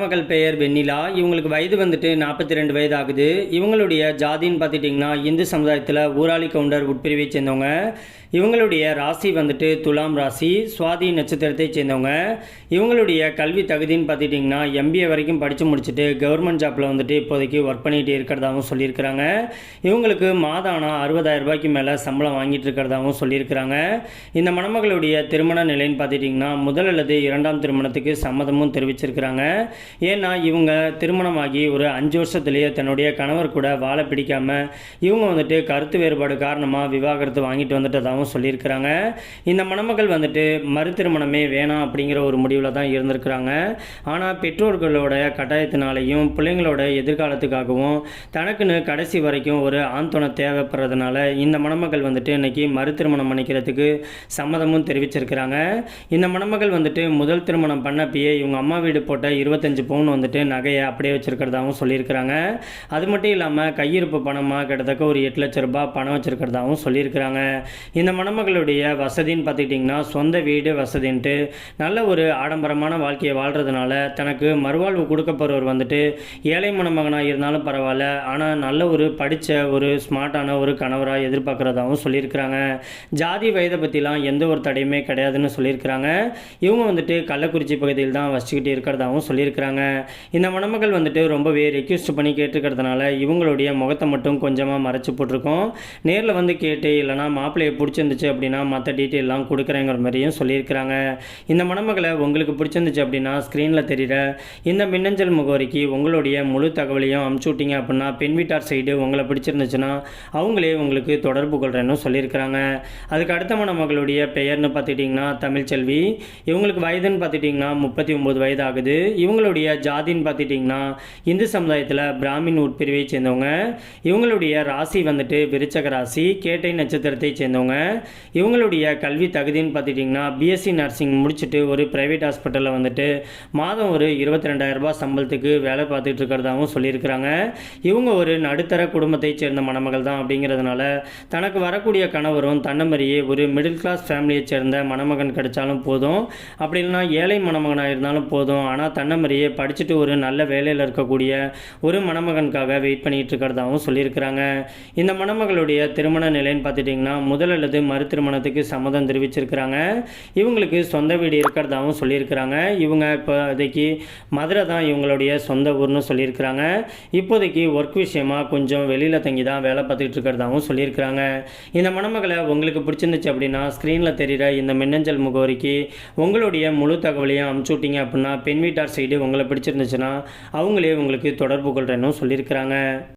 மணமகள் பெயர் வெண்ணிலா. இவங்களுக்கு வயது வந்துட்டு நாற்பத்தி ரெண்டு வயது ஆகுது இவங்களுடைய ஜாதின்னு பார்த்துட்டிங்கன்னா இந்து சமுதாயத்தில் ஊராளி கவுண்டர் உட்பிரிவை சேர்ந்தவங்க. இவங்களுடைய ராசி வந்துட்டு துலாம் ராசி சுவாதி நட்சத்திரத்தை சேர்ந்தவங்க. இவங்களுடைய கல்வி தகுதின்னு பார்த்துட்டிங்கன்னா எம்பிஏ வரைக்கும் படித்து முடிச்சுட்டு கவர்மெண்ட் ஜாப்பில் வந்துட்டு இப்போதைக்கு ஒர்க் பண்ணிகிட்டு இருக்கிறதாகவும் சொல்லியிருக்கிறாங்க. இவங்களுக்கு மாதானா ஆனால் அறுபதாயிரம் ரூபாய்க்கு மேலே சம்பளம் வாங்கிட்டு இருக்கிறதாகவும் சொல்லியிருக்கிறாங்க. இந்த மணமகளுடைய திருமண நிலைன்னு பார்த்துட்டிங்கன்னா முதல் அல்லது இரண்டாம் திருமணத்துக்கு சம்மதமும் தெரிவிச்சிருக்கிறாங்க. ஏன்னா இவங்க திருமணமாகி ஒரு அஞ்சு வருஷத்துலேயே தன்னுடைய கணவர் கூட வாழை பிடிக்காமல் இவங்க வந்துட்டு கருத்து வேறுபாடு காரணமாக விவாகரத்து வாங்கிட்டு வந்துட்டதாகவும் சொல்லியிருக்கிறாங்க. இந்த மணமகள் வந்துட்டு மறு திருமணமே வேணாம் அப்படிங்கிற ஒரு முடிவில் தான் இருந்திருக்கிறாங்க. ஆனால் பெற்றோர்களோட கட்டாயத்தினாலையும் பிள்ளைங்களோட எதிர்காலத்துக்காகவும் தனக்குன்னு கடைசி வரைக்கும் ஒரு ஆண் தேவைப்படுறதுனால இந்த மணமகள் வந்துட்டு இன்னைக்கு மறு திருமணம் பண்ணிக்கிறதுக்கு சம்மதமும் தெரிவிச்சிருக்கிறாங்க. இந்த மணமகள் வந்துட்டு முதல் திருமணம் பண்ணப்பயே இவங்க அம்மா வீடு போட்ட இருபத்தஞ்சு பவுன் வந்துட்டு நகையை அப்படியே வச்சுருக்கிறதாகவும் சொல்லியிருக்கிறாங்க. அது மட்டும் இல்லாமல் கையிருப்பு பணமாக கிட்டத்தட்ட ஒரு எட்டு லட்ச ரூபாய் பணம் வச்சுருக்கிறதாகவும் சொல்லியிருக்கிறாங்க. இந்த மணமகளுடைய வசதின்னு பார்த்துக்கிட்டிங்கன்னா சொந்த வீடு வசதின்ட்டு நல்ல ஒரு ஆடம்பரமான வாழ்க்கையை வாழ்கிறதுனால தனக்கு மறுவாழ்வு கொடுக்கப்படுறவர் வந்துட்டு ஏழை மணமகனாக இருந்தாலும் பரவாயில்ல. ஆனால் நல்ல ஒரு படித்த ஒரு ஸ்மார்ட்டான ஒரு கணவராக எதிர்பார்க்குறதாகவும் சொல்லியிருக்கிறாங்க. ஜாதி வயதை பற்றிலாம் எந்த ஒரு தடையுமே கிடையாதுன்னு சொல்லியிருக்கிறாங்க. இவங்க வந்துட்டு கள்ளக்குறிச்சி பகுதியில் தான் வச்சுக்கிட்டு இருக்கிறதாகவும் சொல்லியிருக்கிறாங்க. இந்த மணமகள் வந்துட்டு ரொம்பவே ரெக்வஸ்ட் பண்ணி கேட்டுருக்கிறதுனால இவங்களுடைய முகத்தை மட்டும் கொஞ்சமாக மறைச்சு போட்டிருக்கோம். நேரில் வந்து கேட்டு இல்லைனா மாப்பிள்ளையை பிடிச்சிருந்துச்சு அப்படின்னா மற்ற டீட்டெயிலெலாம் கொடுக்குறேங்கிற மாதிரியும் சொல்லியிருக்கிறாங்க. இந்த மணமகளை உங்களுக்கு பிடிச்சிருந்துச்சு அப்படின்னா ஸ்க்ரீனில் தெரிகிற இந்த மின்னஞ்சல் முகவரிக்கு உங்களுடைய முழு தகவலையும் அமுச்சு விட்டீங்க அப்படின்னா பெண் வீட்டார் சைடு உங்களை பிடிச்சிருந்துச்சுன்னா அவங்களே உங்களுக்கு தொடர்பு கொள்கிறேன்னு சொல்லியிருக்கிறாங்க. அதுக்கு அடுத்த மணமகளுடைய பெயர்னு பார்த்துட்டிங்கன்னா தமிழ்ச்செல்வி. இவங்களுக்கு வயதுன்னு பார்த்துட்டிங்கன்னா முப்பத்தி ஒம்பது வயது ஆகுது. இவங்களுடைய ஜாதின்னு பார்த்துட்டிங்கன்னா இந்து சமுதாயத்தில் பிராமின் உட்பிரிவை சேர்ந்தவங்க இவங்களுடைய ராசி வந்துட்டு விருச்சக ராசி கேட்டை நட்சத்திரத்தை சேர்ந்தவங்க இவங்களுடைய கல்வி தகுதின்னு பார்த்துட்டிங்கன்னா பிஎஸ்சி நர்சிங் முடிச்சுட்டு ஒரு ப்ரைவேட் ஹாஸ்பிட்டலில் வந்துட்டு மாதம் ஒரு இருபத்தி ரெண்டாயிரரூபா சம்பளத்துக்கு வேலை பார்த்துட்டு இருக்கிறதாகவும் சொல்லியிருக்கிறாங்க. இவங்க ஒரு நடுத்தர குடும்பத்தைச் சேர்ந்த மணமகள் தான் அப்படிங்கிறதுனால தனக்கு வரக்கூடிய கணவரும் தன்னை மாதிரியே ஒரு மிடில் கிளாஸ் ஃபேமிலியை சேர்ந்த மணமகன் கிடைச்சாலும் போதும். அப்படி இல்லைனா ஏழை மணமகனாக இருந்தாலும் போதும். ஆனால் தன்னை மாதிரியே படிச்சுட்டு ஒரு நல்ல வேலையில் இருக்கக்கூடிய ஒரு மணமகனுக்காக வெயிட் பண்ணிகிட்டு இருக்கிறதாகவும் சொல்லியிருக்கிறாங்க. இந்த மணமகளுடைய திருமண நிலைன்னு பார்த்துட்டிங்கன்னா முதல் அல்லது மறு திருமணத்துக்கு சம்மதம் தெரிவிச்சிருக்கிறாங்க. இவங்களுக்கு சொந்த வீடு இருக்கிறதாகவும் சொல்லியிருக்கிறாங்க. இவங்க இப்போதைக்கு மதுரை தான் இவங்களுடைய சொந்த ஊர்னு சொல்லியிருக்கிறாங்க. இப்போதைக்கு ஒர்க் விஷயமாக கொஞ்சம் வெளியில் தங்கி தான் வேலை பார்த்துக்கிட்டு இருக்கிறதாகவும் சொல்லியிருக்கிறாங்க. இந்த மணமகளை உங்களுக்கு பிடிச்சிருந்துச்சு அப்படின்னா ஸ்க்ரீனில் தெரிகிற இந்த மின்னஞ்சல் முகவரிக்கு உங்களுடைய முழு தகவலையும் அமுச்சு விட்டீங்க அப்படின்னா பெண் வீட்டார் சைடு உங்களை பிடிச்சிருந்துச்சுன்னா அவங்களே உங்களுக்கு தொடர்பு கொள்கிறேன்னு சொல்லியிருக்கிறாங்க.